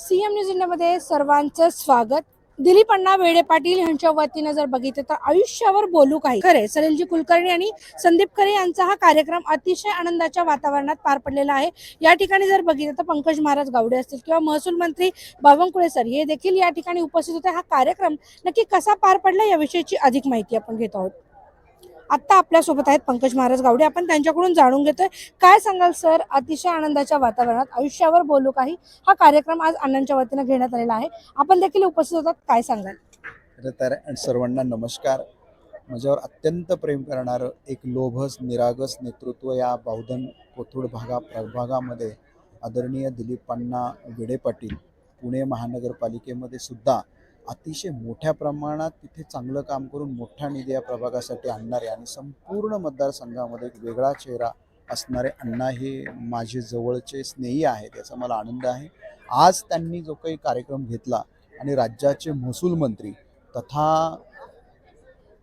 CM news इंडियामध्ये सर्वांचं स्वागत. दिलीप अण्णा वेडे पाटील यांच्या वतीनं जर बघितलं तर आयुष्यावर बोलू काही. खरे सलीलजी कुलकर्णी आणि संदीप खरे यांचा हा कार्यक्रम अतिशय आनंदाच्या वातावरणात पार पडलेला आहे. या ठिकाणी जर बघितलं तर पंकज महाराज गावडे असतील किंवा महसूल मंत्री बावनकुळे सर हे देखील या ठिकाणी उपस्थित होते. हा कार्यक्रम नक्की कसा पार पडला याविषयीची अधिक माहिती आपण घेत आहोत. आत्ता आपल्यासोबत आहेत पंकज महाराज गावडे. आपण त्यांच्याकडून जाणून घेतोय. काय सांगाल सर? अतिशय आनंदाच्या वातावरणात आयुष्यावर बोलू काही? हा कार्यक्रम आज अण्णांच्या वतीनं घेण्यात आलेला आहे. आपण देखील उपस्थित होतात. काय सांगाल? खरं तर सर्वांना नमस्कार. माझ्यावर अत्यंत प्रेम करणारं एक लोभस निरागस नेतृत्व या बहुधन कोथरूड भागा प्रभागामध्ये आदरणीय दिलीपांना विडे पाटील पुणे महानगरपालिकेमध्ये सुद्धा अतिशय मोठ्या प्रमाणात तिथे चांगलं काम करून मोठा निधी या प्रभागासाठी आणणारे आणि संपूर्ण मतदारसंघामध्ये एक वेगळा चेहरा असणारे अण्णा हे माझे जवळचे स्नेही आहेत याचा मला आनंद आहे. आज त्यांनी जो काही कार्यक्रम घेतला आणि राज्याचे महसूल मंत्री तथा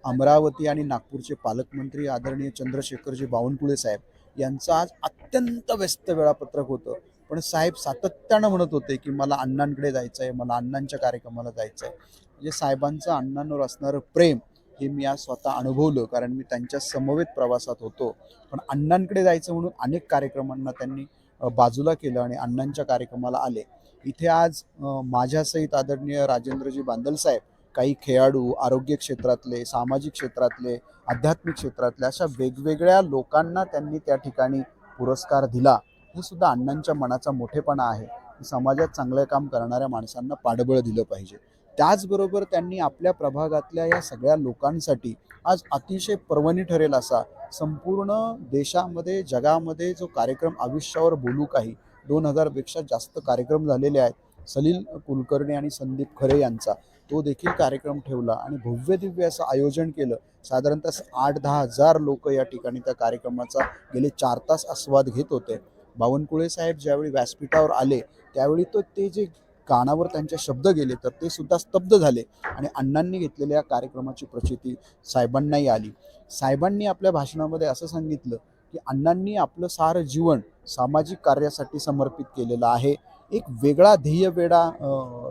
अमरावती आणि नागपूरचे पालकमंत्री आदरणीय चंद्रशेखरजी बावनकुळे साहेब यांचं आज अत्यंत व्यस्त वेळापत्रक होतं. पण साहेब सातत्यानं म्हणत होते की मला अण्णांकडे जायचं आहे मला अण्णांच्या कार्यक्रमाला जायचं आहे म्हणजे साहेबांचं अण्णांवर असणारं प्रेम हे मी आज स्वतः अनुभवलं कारण मी त्यांच्या समवेत प्रवासात होतो. पण अण्णांकडे जायचं म्हणून अनेक कार्यक्रमांना त्यांनी बाजूला केलं आणि अण्णांच्या कार्यक्रमाला आले. इथे आज माझ्यासहित आदरणीय राजेंद्रजी बांदल साहेब काही खेळाडू आरोग्य क्षेत्रातले सामाजिक क्षेत्रातले आध्यात्मिक क्षेत्रातले अशा वेगवेगळ्या लोकांना त्यांनी त्या ठिकाणी पुरस्कार दिला. हे सुद्धा अण्णांच्या मनाचा मोठेपणा आहे. समाजात चांगलं काम करणाऱ्या माणसांना पाठबळ दिलं पाहिजे. त्याचबरोबर त्यांनी आपल्या प्रभागातल्या या सगळ्या लोकांसाठी आज अतिशय पर्वणी ठरेल असा संपूर्ण देशामध्ये जगामध्ये जो कार्यक्रम आयुष्यावर बोलू काही दोन हजारपेक्षा जास्त कार्यक्रम झालेले आहेत. सलील कुलकर्णी आणि संदीप खरे यांचा तो देखील कार्यक्रम ठेवला आणि भव्य दिव्य असं आयोजन केलं. साधारणतः आठ दहा हजार लोक या ठिकाणी त्या कार्यक्रमाचा गेले चार तास आस्वाद घेत होते. बावनकुळे साहेब ज्यावेळी व्यासपीठावर आले त्यावेळी तर ते जे कानावर त्यांचे शब्द गेले तर ते सुद्धा स्तब्ध झाले आणि अण्णांनी घेतलेल्या कार्यक्रमाची प्रचिती साहेबांनाही आली. साहेबांनी आपल्या भाषणामध्ये असं सांगितलं की अण्णांनी आपलं सारं जीवन सामाजिक कार्यासाठी समर्पित केलेलं आहे. एक वेगळा ध्येयवेडा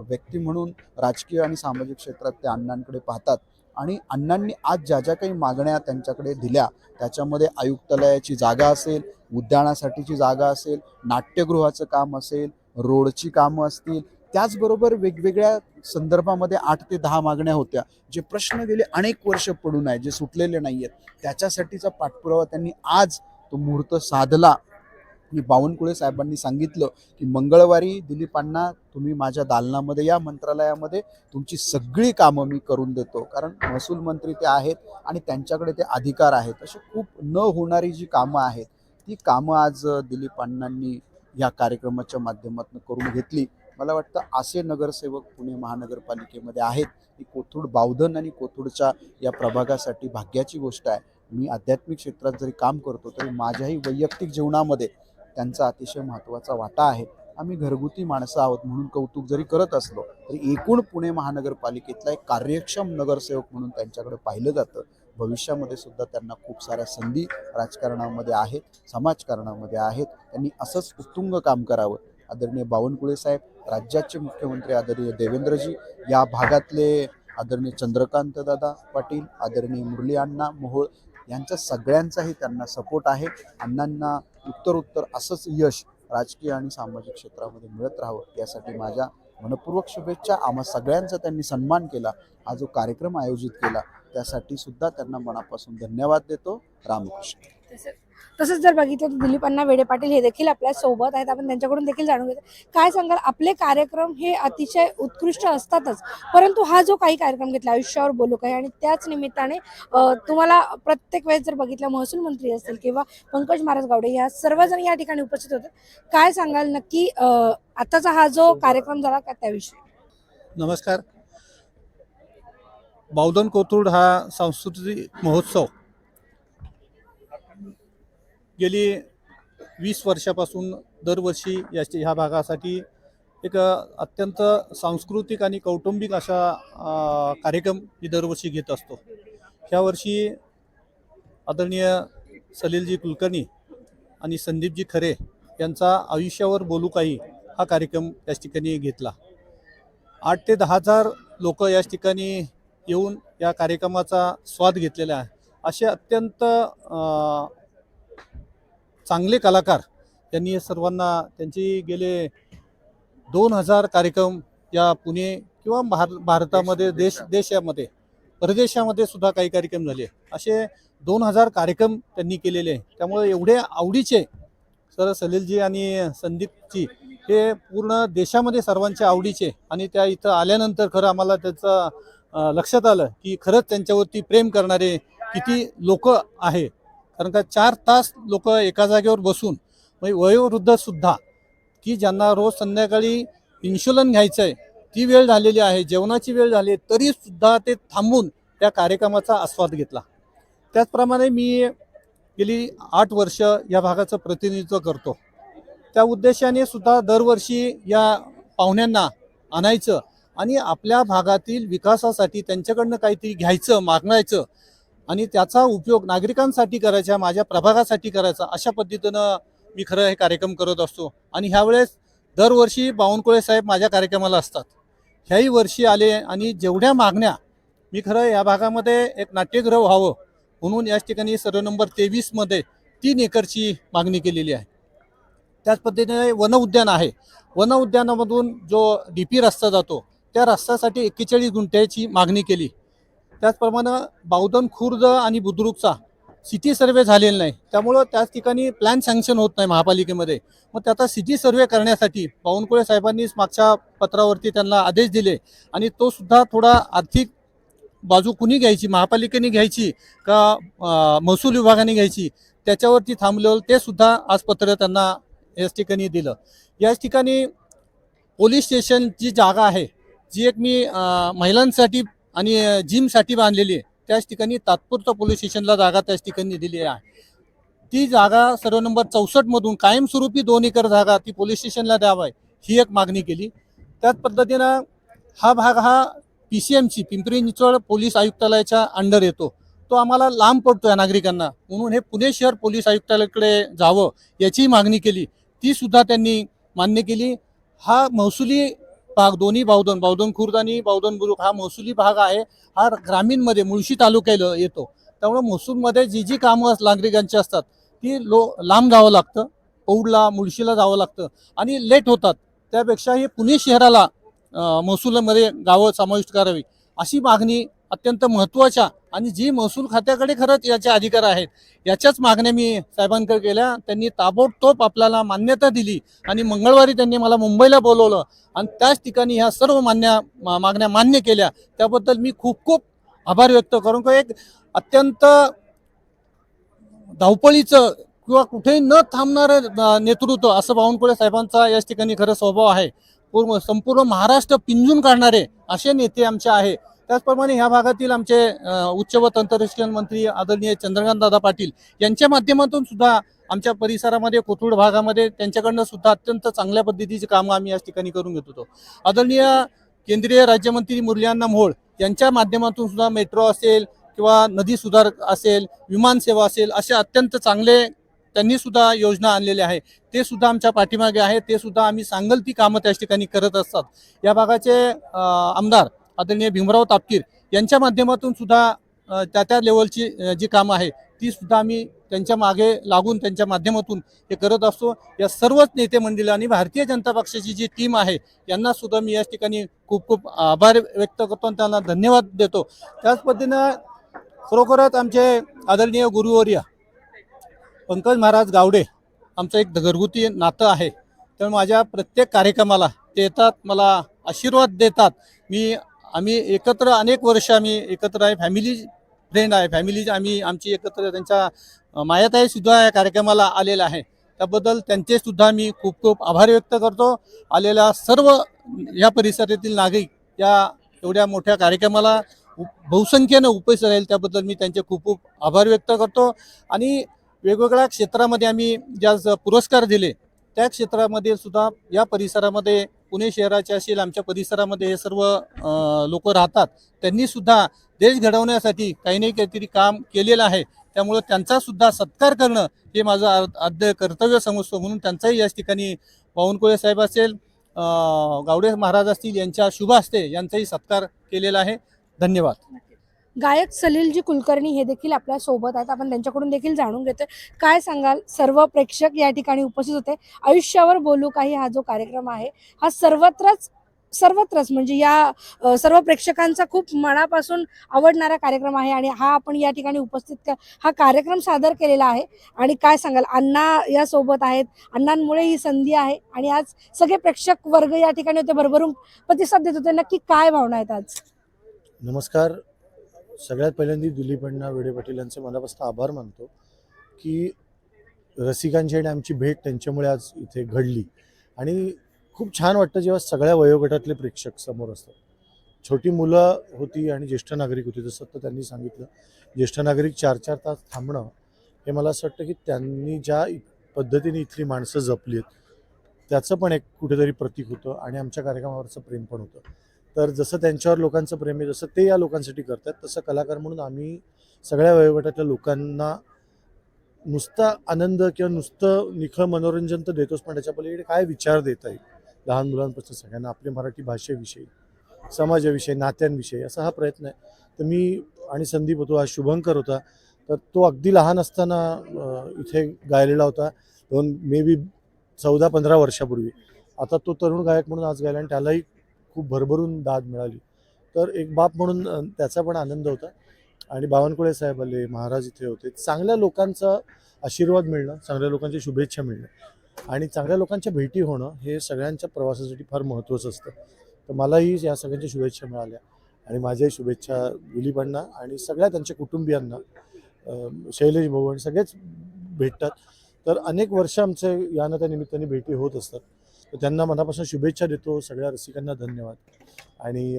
व्यक्ती म्हणून राजकीय आणि सामाजिक क्षेत्रात ते अण्णांकडे पाहतात. आणि अण्णांनी आज ज्या ज्या काही मागण्या त्यांच्याकडे दिल्या त्याच्यामध्ये आयुक्तालयाची जागा असेल उद्यानासाठीची जागा असेल नाट्यगृहाचं काम असेल रोडची कामं असतील त्याचबरोबर वेगवेगळ्या संदर्भामध्ये आठ ते दहा मागण्या होत्या जे प्रश्न गेले अनेक वर्ष पडून आहे जे सुटलेले नाही आहेत त्याच्यासाठीचा पाठपुरावा त्यांनी आज तो मुहूर्त साधला. मी बावनकुळे साहेबांनी सांगितलं की मंगळवारी दिलीपांना तुम्ही माझ्या दालनामध्ये या मंत्रालयामध्ये तुमची सगळी कामं मी करून देतो. कारण महसूल मंत्री ते आहेत आणि त्यांच्याकडे ते अधिकार आहेत. अशी खूप न होणारी जी कामं आहेत ती कामं आज दिलीप अण्णांनी या कार्यक्रमाच्या माध्यमातून करून घेतली. मला वाटतं असे नगरसेवक पुणे महानगरपालिकेमध्ये आहेत. की कोथरूड बावधन आणि कोथरूडच्या या प्रभागासाठी भाग्याची गोष्ट आहे. मी आध्यात्मिक क्षेत्रात जरी काम करतो तरी माझ्याही वैयक्तिक जीवनामध्ये त्यांचा अतिशय महत्त्वाचा वाटा आहे. आम्ही घरगुती माणसं आहोत म्हणून कौतुक जरी करत असलो तरी एकूण पुणे महानगरपालिकेतला एक कार्यक्षम नगरसेवक म्हणून त्यांच्याकडे पाहिलं जातं. भविष्यामध्ये सुद्धा त्यांना खूप साऱ्या संधी राजकारणामध्ये आहेत समाजकारणामध्ये आहेत. त्यांनी असंच उत्तुंग काम करावं. आदरणीय बावनकुळे साहेब राज्याचे मुख्यमंत्री आदरणीय देवेंद्रजी या भागातले आदरणीय चंद्रकांत दादा पाटील आदरणीय मुरली अण्णा मोहोळ यांच्या सगळ्यांचाही त्यांना सपोर्ट आहे. अण्णांना उत्तर उत्तर असंच यश राजकीय आणि सामाजिक क्षेत्रामध्ये मिळत राहावं यासाठी माझ्या मनपूर्वक शुभेच्छा. आम्हा सगळ्यांचा त्यांनी सन्मान केला हा जो कार्यक्रम आयोजित केला त्यासाठी सुद्धा त्यांना मनापासून धन्यवाद देतो. रामकृष्ण. तसंच जर बघितलं तर दिलीप अण्णा वेडे पाटील हे देखील आपल्यासोबत आहेत. आपण त्यांच्याकडून देखील जाणून घेतो. काय सांगाल? आपले कार्यक्रम हे अतिशय उत्कृष्ट असतातच. परंतु हा जो काही कार्यक्रम घेतला आयुष्यावर बोलू काही आणि त्याच निमित्ताने तुम्हाला प्रत्येक वेळेस जर बघितलं महसूल मंत्री असतील किंवा पंकज महाराज गावडे या सर्वजण या ठिकाणी उपस्थित होते. काय सांगाल? नक्की आताचा हा जो कार्यक्रम झाला का त्याविषयी? नमस्कार. बावधन कोथरूड हा सांस्कृतिक महोत्सव गेली वीस वर्षापासून दरवर्षी या ह्या भागासाठी एक अत्यंत सांस्कृतिक आणि कौटुंबिक अशा कार्यक्रम मी दरवर्षी घेत असतो. ह्या वर्षी आदरणीय सलीलजी कुलकर्णी आणि संदीपजी खरे यांचा आयुष्यावर बोलू काही हा कार्यक्रम याच ठिकाणी घेतला. आठ ते दहा हजार लोक याच ठिकाणी येऊन या कार्यक्रमाचा स्वाद घेतलेला आहे. असे अत्यंत चांगले कलाकार त्यांनी या सर्वांना त्यांची गेले दोन हजार कार्यक्रम या पुणे किंवा भार भारतामध्ये देश देशामध्ये परदेशामध्ये सुद्धा काही कार्यक्रम झाले असे दोन हजार कार्यक्रम त्यांनी केलेले आहे. त्यामुळे एवढे आवडीचे सर सलीलजी आणि संदीपजी हे पूर्ण देशामध्ये सर्वांच्या आवडीचे आणि त्या इथं आल्यानंतर खरं आम्हाला त्याचं लक्षात आलं की खरंच त्यांच्यावरती प्रेम करणारे किती लोक आहे कारण का चार तास लोक एका जागेवर बसून म्हणजे वयोवृद्धसुद्धा की ज्यांना रोज संध्याकाळी इन्शुलन घ्यायचं आहे ती वेळ झालेली आहे जेवणाची वेळ झाली आहे, ते थांबून त्या कार्यक्रमाचा आस्वाद घेतला. त्याचप्रमाणे मी गेली आठ वर्ष या भागाचं प्रतिनिधित्व करतो. त्या उद्देशाने सुद्धा दरवर्षी या पाहुण्यांना आणायचं आणि आपल्या भागातील विकासासाठी त्यांच्याकडनं काहीतरी घ्यायचं मागणायचं आणि त्याचा उपयोग नागरिकांसाठी करायचा माझ्या प्रभागासाठी करायचा अशा पद्धतीनं मी खरं हे कार्यक्रम करत असतो. आणि ह्यावेळेस दरवर्षी बावनकुळे साहेब माझ्या कार्यक्रमाला असतात. ह्याही वर्षी आले आणि जेवढ्या मागण्या मी खरं या भागामध्ये एक नाट्यगृह व्हावं म्हणून याच ठिकाणी सर्व नंबर तेवीसमध्ये तीन एकरची मागणी केलेली आहे. त्याच पद्धतीने वन उद्यान आहे. वन उद्यानामधून जो डी पी रस्ता जातो त्या रस्त्यासाठी एक्केचाळीस गुंठ्याची मागणी केली. त्याचप्रमाणे बावधन खुर्द आणि बुद्रुकचा सिटी सर्वे झालेला नाही. त्यामुळं त्याच ठिकाणी प्लॅन सँक्शन होत नाही महापालिकेमध्ये. मग त्याचा सिटी सर्वे करण्यासाठी बावनकुळे साहेबांनीच मागच्या पत्रावरती त्यांना आदेश दिले आणि तो सुद्धा थोडा आर्थिक बाजू कुणी घ्यायची? महापालिकेने घ्यायची का महसूल विभागाने घ्यायची? त्याच्यावरती थांबलं ते सुद्धा आज पत्र त्यांना याच ठिकाणी दिलं. याच ठिकाणी पोलीस स्टेशनची जागा आहे. जी एक मी महिलांसाठी आणि जिमसाठी बांधलेली आहे. त्याच ठिकाणी तात्पुरतं पोलीस स्टेशनला जागा त्याच ठिकाणी दिली आहे. ती जागा सर्व नंबर चौसष्टमधून कायमस्वरूपी दोन एकर जागा ती पोलीस स्टेशनला द्यावा ही एक मागणी केली. त्याच पद्धतीनं हा भाग हा P C M C Pimpri Chinchwad police आयुक्तालयाच्या अंडर येतो. तो आम्हाला लांब पडतो या नागरिकांना. म्हणून हे पुणे शहर पोलीस आयुक्तालयाकडे जावं याची मागणी केली. ती सुद्धा त्यांनी मान्य केली. हा महसुली भाग दोन्ही बावधन. बावधन खुर्द आणि बावधन बुरुक हा महसुली भाग आहे. हा ग्रामीणमध्ये मुळशी तालुक्याला येतो. त्यामुळे महसूलमध्ये जी जी कामं नागरिकांची असतात ती लो लांब जावं लागतं. पौडला मुळशीला जावं लागतं. आणि लेट होतात. त्यापेक्षा हे पुणे शहराला महसूलमध्ये गावं समाविष्ट करावी. अशी मागणी अत्यंत महत्त्वाच्या आणि जी महसूल खात्याकडे खरंच याचे अधिकार आहेत याच्याच मागण्या मी साहेबांकडे केल्या. त्यांनी ताबडतोब आपल्याला मान्यता दिली आणि मंगळवारी त्यांनी मला मुंबईला बोलवलं आणि त्याच ठिकाणी ह्या सर्व मान्य मा- मागण्या मान्य केल्या. त्याबद्दल मी खूप खूप आभार व्यक्त करून का एक अत्यंत धावपळीचं किंवा कुठेही न थांबणारं नेतृत्व असं बावनकुळे साहेबांचा याच ठिकाणी खरं स्वभाव आहे. पूर्ण संपूर्ण महाराष्ट्र पिंजून काढणारे असे नेते आमचे आहे. त्याचप्रमाणे ह्या भागातील आमचे उच्च व तंत्रशिक्षण मंत्री आदरणीय चंद्रकांत दादा पाटील यांच्या माध्यमातून सुद्धा आमच्या परिसरामध्ये कोथरूड भागामध्ये त्यांच्याकडनं सुद्धा अत्यंत चांगल्या पद्धतीची कामं आम्ही याच ठिकाणी करून घेत होतो. आदरणीय केंद्रीय राज्यमंत्री मुरलीअण्णा मोहोळ यांच्या माध्यमातून सुद्धा मेट्रो असेल किंवा नदी सुधार असेल विमानसेवा असेल असे अत्यंत चांगले त्यांनी सुद्धा योजना आणलेल्या आहे. ते सुद्धा आमच्या पाठीमागे आहे. ते सुद्धा आम्ही सांगल ती कामं त्याच ठिकाणी करत असतात. या भागाचे आमदार आदरणीय भीमराव तापकीर यांच्या माध्यमातून सुद्धा त्या त्या लेवलची जी कामं आहे ती सुद्धा आम्ही त्यांच्या मागे लागून त्यांच्या माध्यमातून हे करत असतो. या सर्वच नेते मंडळी आणि भारतीय जनता पक्षाची जी टीम आहे यांना सुद्धा मी या ठिकाणी खूप खूप आभार व्यक्त करतो आणि त्यांना धन्यवाद देतो. त्याच पद्धतीनं खरोखरच आमचे आदरणीय गुरुवर्य पंकज महाराज गावडे आमचं एक घरगुती नातं आहे. तर माझ्या प्रत्येक कार्यक्रमाला ते येतात मला आशीर्वाद देतात. मी आम्ही एकत्र अनेक वर्ष आम्ही एकत्र आहे. फॅमिली फ्रेंड आहे. फॅमिली आम्ही आमची एकत्र त्यांच्या मायाताई सुद्धा या कार्यक्रमाला आलेला आहे. त्याबद्दल त्यांचे सुद्धा मी खूप खूप आभार व्यक्त करतो. आलेल्या सर्व या परिसरातील नागरिक या एवढ्या मोठ्या कार्यक्रमाला बहुसंख्येनं उपस्थित राहील त्याबद्दल मी त्यांचे खूप खूप आभार व्यक्त करतो. आणि वेगवेगळ्या क्षेत्रामध्ये आम्ही ज्या पुरस्कार दिले त्या क्षेत्रामध्ये सुद्धा या परिसरामध्ये पुणे शहराचे असेल आमच्या परिसरामध्ये हे सर्व लोक राहतात. त्यांनी सुद्धा देश घडवण्यासाठी काही नाही काहीतरी काम केलेलं आहे. त्यामुळं त्यांचा सुद्धा सत्कार करणं हे माझं आ- आद्य कर्तव्य समजतो म्हणून त्यांचाही याच ठिकाणी बावनकुळे साहेब असेल गावडे महाराज असतील यांच्या शुभ असते यांचाही सत्कार केलेला आहे. धन्यवाद. गायक सलीलजी कुलकर्णी हे देखील आपल्यासोबत आहेत. आपण त्यांच्याकडून देखील जाणून घेतोय. काय सांगाल? सर्व प्रेक्षक या ठिकाणी उपस्थित होते. आयुष्यावर बोलू काही हा जो कार्यक्रम आहे हा सर्वत्रच सर्वत्रच म्हणजे या सर्व प्रेक्षकांचा खूप मनापासून आवडणारा कार्यक्रम आहे आणि हा आपण या ठिकाणी उपस्थित हा कार्यक्रम सादर केलेला आहे. आणि काय सांगाल? अण्णा या सोबत आहेत. अण्णांमुळे ही संधी आहे आणि आज सगळे प्रेक्षक वर्ग या ठिकाणी होते. भरभरून प्रतिसाद देत होते. नक्की काय भावना आहेत आज? नमस्कार. सगळ्यात पहिल्यांदा दिलीप अण्णा वेडे पाटील यांचे मनापासून आभार मानतो की रसिकांची आणि आमची भेट त्यांच्यामुळे आज इथे घडली. आणि खूप छान वाटतं जेव्हा सगळ्या वयोगटातले प्रेक्षक समोर असतात. छोटी मुलं होती आणि ज्येष्ठ नागरिक होती जसं तर त्यांनी सांगितलं. ज्येष्ठ नागरिक चार चार तास थांबणं हे मला असं वाटतं की त्यांनी ज्या इ- पद्धतीने इथली माणसं जपली आहेत त्याचं पण एक कुठेतरी प्रतीक होतं आणि आमच्या कार्यक्रमावरचं प्रेम पण होतं. तर जसं त्यांच्यावर लोकांचं प्रेम आहे जसं ते या लोकांसाठी करतात तसं कलाकार म्हणून आम्ही सगळ्या वयोगटातल्या लोकांना नुसता आनंद किंवा नुसतं निखळ मनोरंजन तर देतोच पण त्याच्या पलीकडे काय विचार देता येईल? लहान मुलांपासून सगळ्यांना आपल्या मराठी भाषेविषयी समाजाविषयी नात्यांविषयी असा हा प्रयत्न आहे. तर मी आणि संदीप होतो हा शुभंकर होता तर तो अगदी लहान असताना इथे गायलेला होता दोन मे बी चौदा पंधरा वर्षापूर्वी. आता तो तरुण गायक म्हणून आज गायला आणि त्यालाही खूप भरभरून दाद मिळाली. तर एक बाप म्हणून त्याचा पण आनंद होता. आणि बावनकुळे साहेब आले महाराज इथे होते. चांगल्या लोकांचा आशीर्वाद मिळणं चांगल्या लोकांची शुभेच्छा मिळणं आणि चांगल्या लोकांच्या भेटी होणं हे सगळ्यांच्या प्रवासासाठी फार महत्त्वाचं असतं. तर मलाही या सगळ्यांच्या शुभेच्छा मिळाल्या आणि माझ्याही शुभेच्छा दिलीपांना आणि सगळ्या त्यांच्या कुटुंबियांना. शैलेश भवन सगळेच भेटतात. तर अनेक वर्ष आमचे यानं त्या निमित्ताने भेटी होत असतात. तर त्यांना मनापासून शुभेच्छा देतो. सगळ्या रसिकांना धन्यवाद. आणि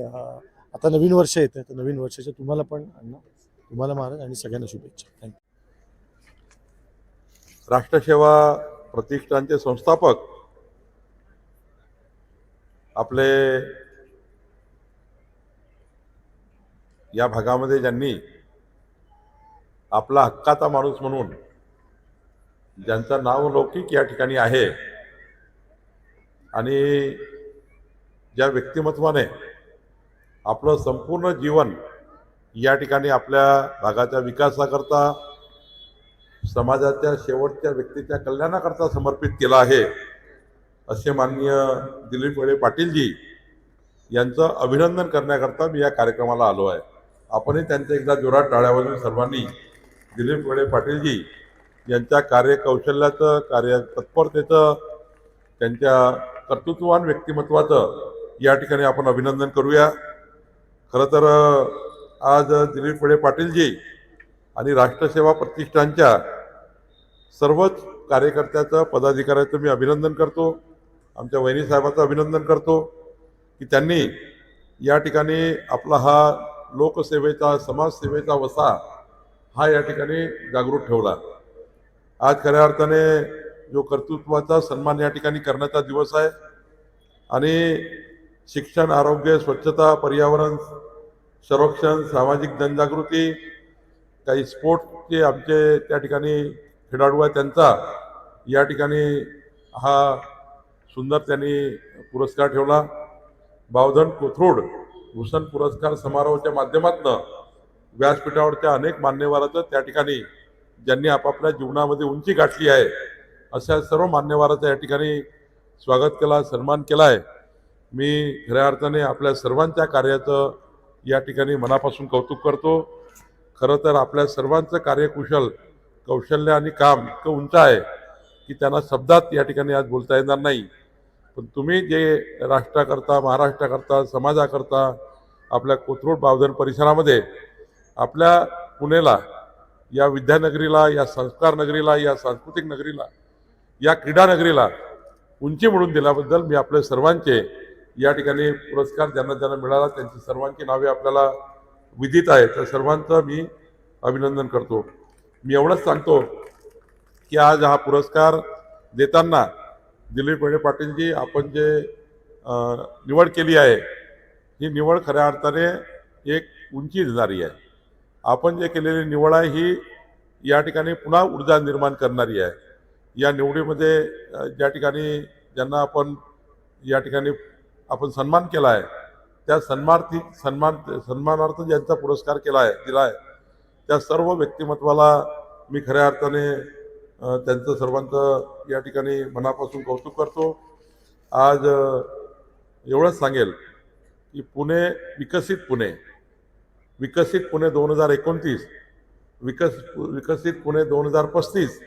आता नवीन वर्ष येतं तर नवीन वर्षाच्या तुम्हाला पण अण्णा तुम्हाला महाराज आणि सगळ्यांना शुभेच्छा. थँक्यू राष्ट्रसेवा प्रतिष्ठानचे संस्थापक आपले या भागामध्ये ज्यांनी आपला हक्काचा माणूस म्हणून ज्यांचं नाव लौकिक या ठिकाणी आहे आणि ज्या व्यक्तिमत्वाने आपलं संपूर्ण जीवन या ठिकाणी आपल्या भागाच्या विकासाकरता समाजाच्या शेवटच्या व्यक्तीच्या कल्याणाकरता समर्पित केला आहे असे माननीय दिलीप वळे पाटीलजी यांचं अभिनंदन करण्याकरता मी या कार्यक्रमाला आलो आहे. आपणही त्यांचं एकदा जोरात टाळ्यावरून सर्वांनी दिलीप वळे पाटीलजी यांच्या कार्यकौशल्याचं कार्य तत्परतेचं त्यांच्या कर्तृत्ववान व्यक्तिमत्वाचं या ठिकाणी आपण अभिनंदन करूया. खरं तर आज दिलीप वळे पाटीलजी आणि राष्ट्रसेवा प्रतिष्ठानच्या सर्वच कार्यकर्त्याचं पदाधिकाऱ्याचं मी अभिनंदन करतो. आमच्या वहिनी साहेबाचं अभिनंदन करतो की त्यांनी या ठिकाणी आपला हा लोकसेवेचा समाजसेवेचा वसा हा या ठिकाणी जागृत ठेवला. आज खऱ्या अर्थाने जो कर्तृत्वाचा सन्मान या ठिकाणी करण्याचा दिवस आहे. आणि शिक्षण आरोग्य स्वच्छता पर्यावरण संरक्षण सामाजिक जनजागृती काही स्पोर्टचे आमचे त्या ठिकाणी खेळाडू आहे त्यांचा या ठिकाणी हा सुंदर त्यांनी पुरस्कार ठेवला. बावधन कोथरूड भूषण पुरस्कार समारोहाच्या माध्यमातून व्यासपीठावरच्या अनेक मान्यवराचं त्या ठिकाणी ज्यांनी आपापल्या जीवनामध्ये उंची गाठली आहे अशा सर्व मान्यवराचं या ठिकाणी स्वागत केला सन्मान केला आहे मी खऱ्या अर्थाने आपल्या सर्वांच्या कार्याचं या ठिकाणी मनापासून कौतुक करतो. खरं तर आपल्या सर्वांचं कार्यकुशल कौशल्य आणि काम इतकं उंच आहे की त्यांना शब्दात या ठिकाणी आज बोलता येणार नाही. पण तुम्ही जे राष्ट्राकरता महाराष्ट्राकरता समाजाकरता आपल्या कोथरूड बावधन परिसरामध्ये आपल्या पुणेला या विद्यानगरीला या संस्कार नगरीला या सांस्कृतिक नगरीला या क्रीडा नगरीला उंची म्हणून दिल्याबद्दल मी आपल्या सर्वांचे या ठिकाणी पुरस्कार ज्यांना ज्यांना मिळाला त्यांची सर्वांची नावे आपल्याला विदित आहे तर सर्वांचं मी अभिनंदन करतो. मी एवढंच सांगतो की आज हा पुरस्कार देताना दिलीप वेणे पाटीलजी आपण जे निवड केली आहे ही निवड खऱ्या अर्थाने एक उंची देणारी आहे. आपण जे केलेली निवड आहे ही या ठिकाणी पुन्हा ऊर्जा निर्माण करणारी आहे. या निवडीमध्ये ज्या ठिकाणी ज्यांना आपण या ठिकाणी आपण सन्मान केला आहे त्या सन्मार्थी सन्मान सन्मानार्थ ज्यांचा पुरस्कार केला आहे दिला आहे त्या सर्व व्यक्तिमत्वाला मी खऱ्या अर्थाने त्यांचं सर्वांचं या ठिकाणी मनापासून कौतुक करतो. आज एवढंच सांगेल की पुणे विकसित पुणे विकसित पुणे दोन हजार एकोणतीस विकस विकसित पुणे दोन हजार पस्तीस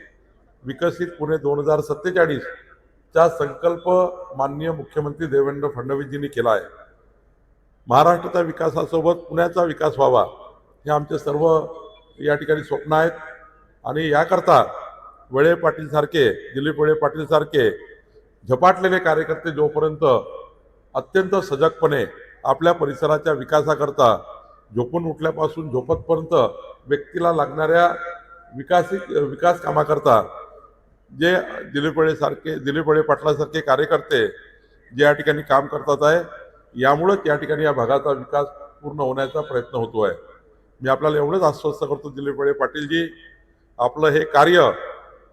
विकसित पुणे दोन हजार सत्तेचाळीस चा संकल्प माननीय मुख्यमंत्री देवेंद्र फडणवीसजींनी केला आहे. महाराष्ट्राच्या विकासासोबत पुण्याचा विकास व्हावा हे आमचे सर्व या ठिकाणी स्वप्न आहेत. आणि याकरता वळे पाटीलसारखे दिलीप वेळे पाटीलसारखे झपाटलेले कार्यकर्ते जोपर्यंत अत्यंत सजगपणे आपल्या परिसराच्या विकासाकरता झोपून उठल्यापासून झोपतपर्यंत व्यक्तीला लागणाऱ्या विकासित विकास कामाकरता जे दिलीपळेसारखे दिलीपळे पाटलासारखे कार्यकर्ते जे या ठिकाणी काम करतात आहे यामुळेच या ठिकाणी या भागाचा विकास पूर्ण होण्याचा प्रयत्न होतो आहे. मी आपल्याला एवढंच आश्वस्त करतो दिलीपळे पाटीलजी आपलं हे कार्य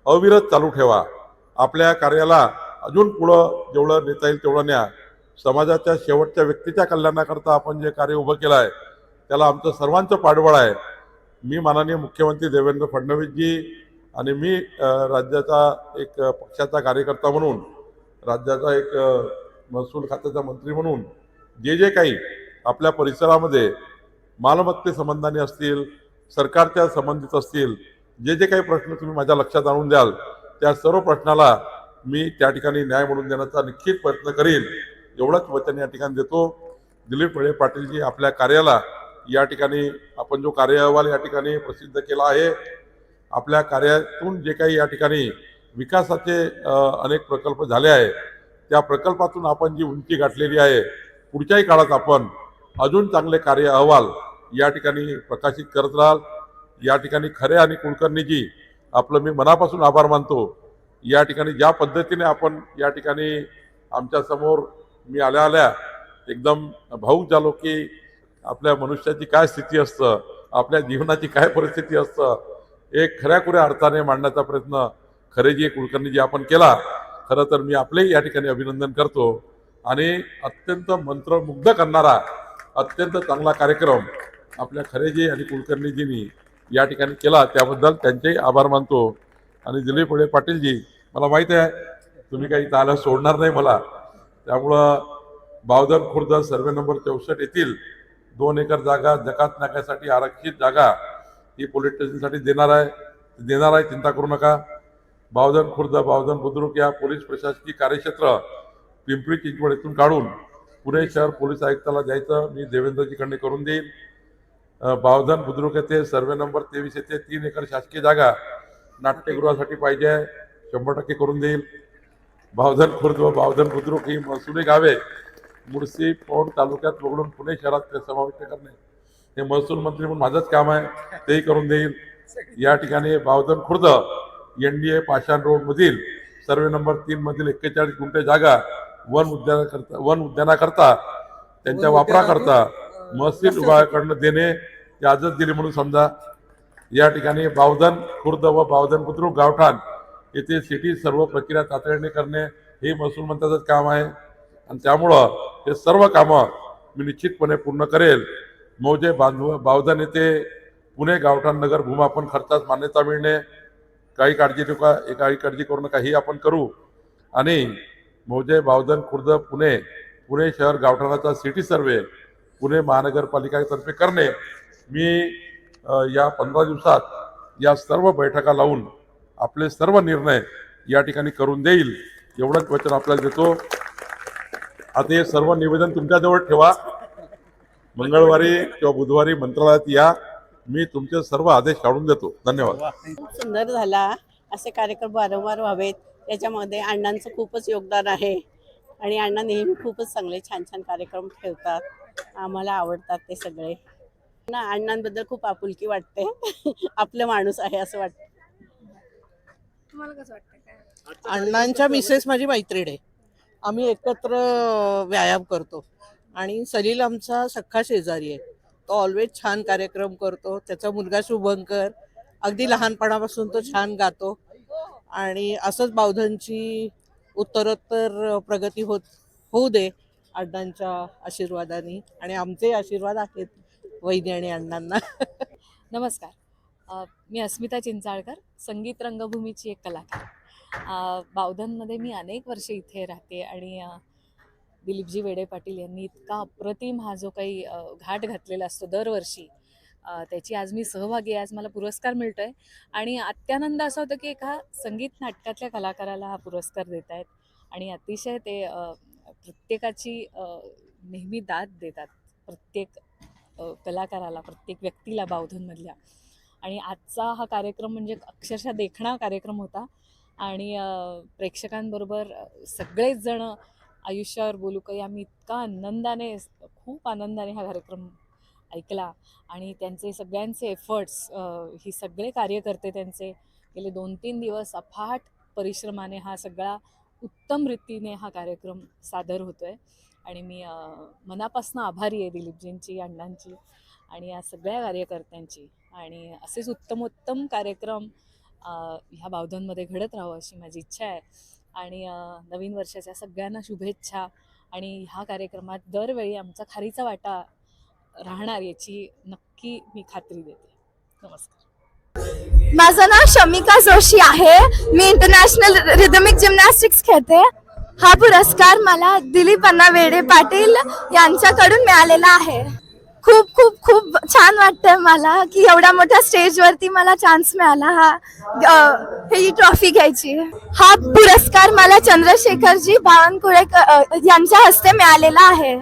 अविरत चालू ठेवा. आपल्या कार्याला अजून पुढं जेवढं नेता येईल तेवढं न्या. समाजाच्या शेवटच्या व्यक्तीच्या कल्याणाकरता आपण जे कार्य उभं केलं आहे त्याला आमचं सर्वांचं पाठबळ आहे. मी माननीय मुख्यमंत्री देवेंद्र फडणवीसजी आणि मी राज्याचा एक पक्षाचा कार्यकर्ता म्हणून राज्याचा एक महसूल खात्याचा मंत्री म्हणून जे जे काही आपल्या परिसरामध्ये मालमत्ते संबंधाने असतील सरकारच्या संबंधित असतील जे जे काही प्रश्न तुम्ही माझ्या लक्षात आणून द्याल त्या सर्व प्रश्नाला मी त्या ठिकाणी न्याय म्हणून देण्याचा निश्चित प्रयत्न करीन. एवढंच वचन या ठिकाणी देतो. दिलीप वळे पाटीलजी आपल्या कार्याला या ठिकाणी आपण जो कार्य अहवाल या ठिकाणी प्रसिद्ध केला आहे आपल्या कार्यातून जे काही या ठिकाणी विकासाचे अनेक प्रकल्प झाले आहे त्या प्रकल्पातून आपण जी उंची गाठलेली आहे पुढच्याही काळात आपण अजून चांगले कार्य अहवाल या ठिकाणी प्रकाशित करत राहाल. या ठिकाणी खरे आणि कुलकर्णीजी आपलं मी मनापासून आभार मानतो. या ठिकाणी ज्या पद्धतीने आपण या ठिकाणी आमच्यासमोर मी आल्या आल्या एकदम भाऊक झालो की आपल्या मनुष्याची काय स्थिती असतं आपल्या जीवनाची काय परिस्थिती असतं एक खऱ्या खुऱ्या अर्थाने मांडण्याचा प्रयत्न खरेजी कुलकर्णीजी आपण केला. खरं तर मी आपलेही या ठिकाणी अभिनंदन करतो. आणि अत्यंत मंत्रमुग्ध करणारा अत्यंत चांगला कार्यक्रम आपल्या खरेजी आणि कुलकर्णीजींनी या ठिकाणी केला. त्याबद्दल त्यांचेही आभार मानतो. आणि दिलीप वळे पाटीलजी मला माहीत आहे तुम्ही काही इथं आलं सोडणार नाही मला. त्यामुळं बावधन खुर्द सर्वे नंबर चौसष्ट येथील दोन एकर जागा जकात नाक्यासाठी आरक्षित जागा ही पोलीस स्टेशनसाठी देणार आहे. देणार आहे चिंता करू नका. बावधन खुर्द बावधन बुद्रुक या पोलीस प्रशासकीय कार्यक्षेत्र पिंपरी चिंचवड येथून काढून पुणे शहर पोलीस आयुक्ताला द्यायचं. मी देवेंद्रजीकडे करून देईन. भावधन बावधन बुद्रुक येथे सर्वे नंबर तेवीस येथे तीन एकर शासकीय जागा नाट्यगृहासाठी पाहिजे आहे. शंभर टक्के करून देईल. बावधन खुर्द व बावधन बुद्रुक ही महसुली गावे मुळशी पौंड तालुक्यात वगळून पुणे शहरात समाविष्ट करणे. हे महसूल मंत्री म्हणून माझंच काम आहे. तेही करून देईल. या ठिकाणी Bavdhan Khurd N D A Pashan road मधील सर्वे नंबर तीन मधील एक्केचाळीस गुंठे जागा वन उद्यानाकरता वन उद्यानाकरता त्यांच्या वापराकरता महसील विभागाकडनं देणे आजच दिली म्हणून समजा. या ठिकाणी बावधन खुर्द व बावधन बुद्रुक गावठाण येथे सिटी सर्व प्रक्रिया तातडीने करणे हे महसूल मंत्र्याचंच काम आहे. आणि त्यामुळं हे सर्व कामं मी निश्चितपणे पूर्ण करेल. मौजे बांधव बावधन येथे पुणे गावठाण नगर भूमापन खर्चास मान्यता मिळणे काही काळजी नका काही काळजी करू नका ही आपण करू. आणि मौजे बावधन खुर्द पुणे पुणे शहर गावठाणाचा सिटी सर्वे पुणे महानगरपालिकेतर्फे करणे. मी या पंधरा दिवसात या सर्व बैठका लावून आपले सर्व निर्णय या ठिकाणी करून देईल एवढंच वचन आपल्याला देतो. आता हे सर्व निवेदन तुमच्याजवळ ठेवा. मंगळवारी किंवा बुधवारी मंत्रालयात या. मी तुमचे सर्व आदेश काढून देतो. धन्यवाद. खूप सुंदर झाला. असे कार्यक्रम वारंवार व्हावेत. त्याच्यामध्ये अण्णांचं खूपच योगदान आहे. आणि अण्णा नेहमी खूपच चांगले छान छान कार्यक्रम ठेवतात. आम्हाला आवडतात ते सगळे. ना अण्णांबद्दल खूप आपुलकी वाटते. आपलं माणूस आहे असं वाटतं. तुम्हाला कसं वाटतं काय? अण्णांच्या मिसेस माझी मैत्रीण आहे. आम्ही एकत्र व्यायाम करतो. आणि सलील आमचा सख्खा शेजारी आहे. तो ऑलवेज छान कार्यक्रम करतो. त्याचा मुलगा शुभंकर अगदी लहानपणापासून तो छान गातो. आणि असंच बावधनची उत्तरोत्तर प्रगती होत होऊ दे अण्णांच्या आशीर्वादाने. आणि आमचे आशीर्वाद आहेत वैद्य आणि अण्णांना. नमस्कार. अ, मी अस्मिता चिंचाळकर संगीत रंगभूमीची एक कलाकार. अ, बावधनमध्ये मी अनेक वर्षे इथे राहते आणि अ, दिलीपजी वेडे पाटील यांनी इतका अप्रतिम हा जो काही घाट घातलेला असतो दरवर्षी त्याची आज मी सहभागी आहे आज मला पुरस्कार मिळतो आहे आणि अत्यानंद असा होतं की एका संगीत नाटकातल्या कलाकाराला हा पुरस्कार देत आहेत. आणि अतिशय ते प्रत्येकाची नेहमी दाद देतात. प्रत्येक कलाकाराला प्रत्येक व्यक्तीला बावधनमधल्या. आणि आजचा हा कार्यक्रम म्हणजे अक्षरशः देखणा कार्यक्रम होता. आणि प्रेक्षकांबरोबर सगळेच जण आयुष्यावर बोलू काही आम्ही इतका आनंदाने खूप आनंदाने हा कार्यक्रम ऐकला. आणि त्यांचे सगळ्यांचे एफर्ट्स ही सगळे कार्यकर्ते त्यांचे गेले दोन तीन दिवस अफाट परिश्रमाने हा सगळा उत्तम रीतीने हा कार्यक्रम सादर होतो आहे आणि मी मनापासून आभारी आहे दिलीपजींची अण्णांची आणि या सगळ्या कार्यकर्त्यांची. आणि असेच उत्तमोत्तम कार्यक्रम ह्या बावधनमध्ये घडत राहावं अशी माझी इच्छा आहे. आणि नवीन वर्षाच्या सगळ्यांना शुभेच्छा. आणि ह्या कार्यक्रमात दरवेळी आमचा खारीचा वाटा राहणार याची नक्की मी खात्री देते. नमस्कार. माझं नाव शमिका जोशी आहे. मी इंटरनॅशनल रिदमिक जिमनॅस्टिक्स खेळते. हा पुरस्कार मला दिलीप अण्णा वेडे पाटील यांच्याकडून मिळालेला आहे. खूप खूप खूप छान वाटतंय मला की एवढ्या मोठ्या स्टेजवरती मला चान्स मिळाला हा ही ट्रॉफी घ्यायची. हा पुरस्कार मला चंद्रशेखरजी बावनकुळे यांच्या हस्ते मिळालेला आहे.